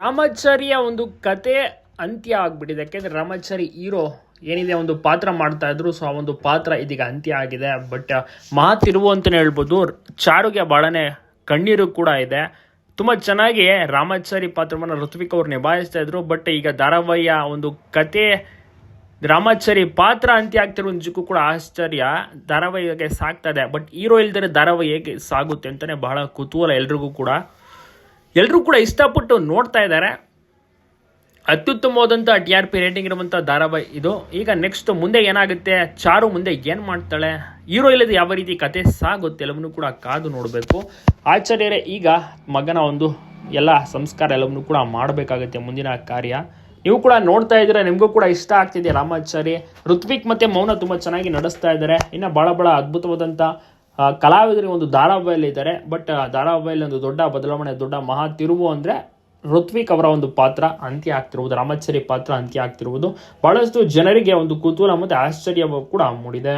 ರಾಮಾಚಾರಿಯ ಒಂದು ಕತೆ ಅಂತ್ಯ ಆಗ್ಬಿಟ್ಟಿದೆ. ಯಾಕೆಂದ್ರೆ ರಾಮಾಚಾರಿ ಹೀರೋ ಏನಿದೆ, ಒಂದು ಪಾತ್ರ ಮಾಡ್ತಾ ಇದ್ರು. ಸೊ ಆ ಒಂದು ಪಾತ್ರ ಇದೀಗ ಅಂತ್ಯ ಆಗಿದೆ. ಬಟ್ ಮಾತಿರುವು ಅಂತಲೇ ಹೇಳ್ಬೋದು. ಚಾರುಗೆ ಭಾಳನೇ ಕಣ್ಣೀರು ಕೂಡ ಇದೆ. ತುಂಬ ಚೆನ್ನಾಗಿ ರಾಮಾಚಾರಿ ಪಾತ್ರವನ್ನು ಋತ್ವಿಕ್ ಅವರು ನಿಭಾಯಿಸ್ತಾ ಇದ್ರು. ಬಟ್ ಈಗ ಧಾರಾವಾಹಿಯ ಒಂದು ಕತೆ ರಾಮಾಚಾರಿ ಪಾತ್ರ ಅಂತ್ಯ ಆಗ್ತಿರೋ ನಿಜಕ್ಕೂ ಕೂಡ ಆಶ್ಚರ್ಯ. ಧಾರಾವಾಹಿಗೆ ಸಾಕ್ತಾ ಬಟ್ ಹೀರೋ ಇಲ್ದರೆ ಧಾರಾವಾಹಿ ಸಾಗುತ್ತೆ ಅಂತಲೇ ಬಹಳ ಕುತೂಹಲ ಎಲ್ರಿಗೂ ಕೂಡ. ಎಲ್ಲರೂ ಕೂಡ ಇಷ್ಟಪಟ್ಟು ನೋಡ್ತಾ ಇದ್ದಾರೆ. ಅತ್ಯುತ್ತಮವಾದಂಥ ಟಿ ಆರ್ ಪಿ ರೇಟಿಂಗ್ ಇರುವಂಥ ಧಾರಾವಾಹಿ ಇದು. ಈಗ ನೆಕ್ಸ್ಟ್ ಮುಂದೆ ಏನಾಗುತ್ತೆ? ಚಾರು ಮುಂದೆ ಏನು ಮಾಡ್ತಾಳೆ? ಹೀರೋ ಇಲ್ಲದೆ ಯಾವ ರೀತಿ ಕತೆ ಸಾಗುತ್ತೆ ಎಲ್ಲವನ್ನೂ ಕೂಡ ಕಾದು ನೋಡಬೇಕು. ಆಚಾರ್ಯರೇ, ಈಗ ಮಗನ ಒಂದು ಎಲ್ಲ ಸಂಸ್ಕಾರ ಎಲ್ಲವನ್ನೂ ಕೂಡ ಮಾಡಬೇಕಾಗುತ್ತೆ ಮುಂದಿನ ಕಾರ್ಯ. ನೀವು ಕೂಡ ನೋಡ್ತಾ ಇದ್ದೀರಾ, ನಿಮಗೂ ಕೂಡ ಇಷ್ಟ ಆಗ್ತಿದೆ ರಾಮಾಚಾರಿ ಋತ್ವಿಕ್ ಮತ್ತು ಮೌನ ತುಂಬ ಚೆನ್ನಾಗಿ ನಡೆಸ್ತಾ ಇದ್ದಾರೆ. ಇನ್ನು ಭಾಳ ಭಾಳ ಅದ್ಭುತವಾದಂಥ ಕಲಾವಿದರಿಗೆ ಒಂದು ಧಾರಾವಾಹಿಯಲ್ಲಿ ಇದ್ದಾರೆ ಬಟ್ ಧಾರಾವಾಹಿಯಲ್ಲಿ ಒಂದು ದೊಡ್ಡ ಬದಲಾವಣೆ, ದೊಡ್ಡ ಮಹಾ ತಿರುವು ಅಂದರೆ ಋತ್ವಿಕ್ ಅವರ ಒಂದು ಪಾತ್ರ ಅಂತ್ಯ ಆಗ್ತಿರುವುದು, ರಾಮಾಚಾರಿ ಪಾತ್ರ ಅಂತ್ಯ ಆಗ್ತಿರುವುದು. ಬಹಳಷ್ಟು ಜನರಿಗೆ ಒಂದು ಕುತೂಹಲ ಮತ್ತು ಆಶ್ಚರ್ಯ ಕೂಡ ಮೂಡಿದೆ.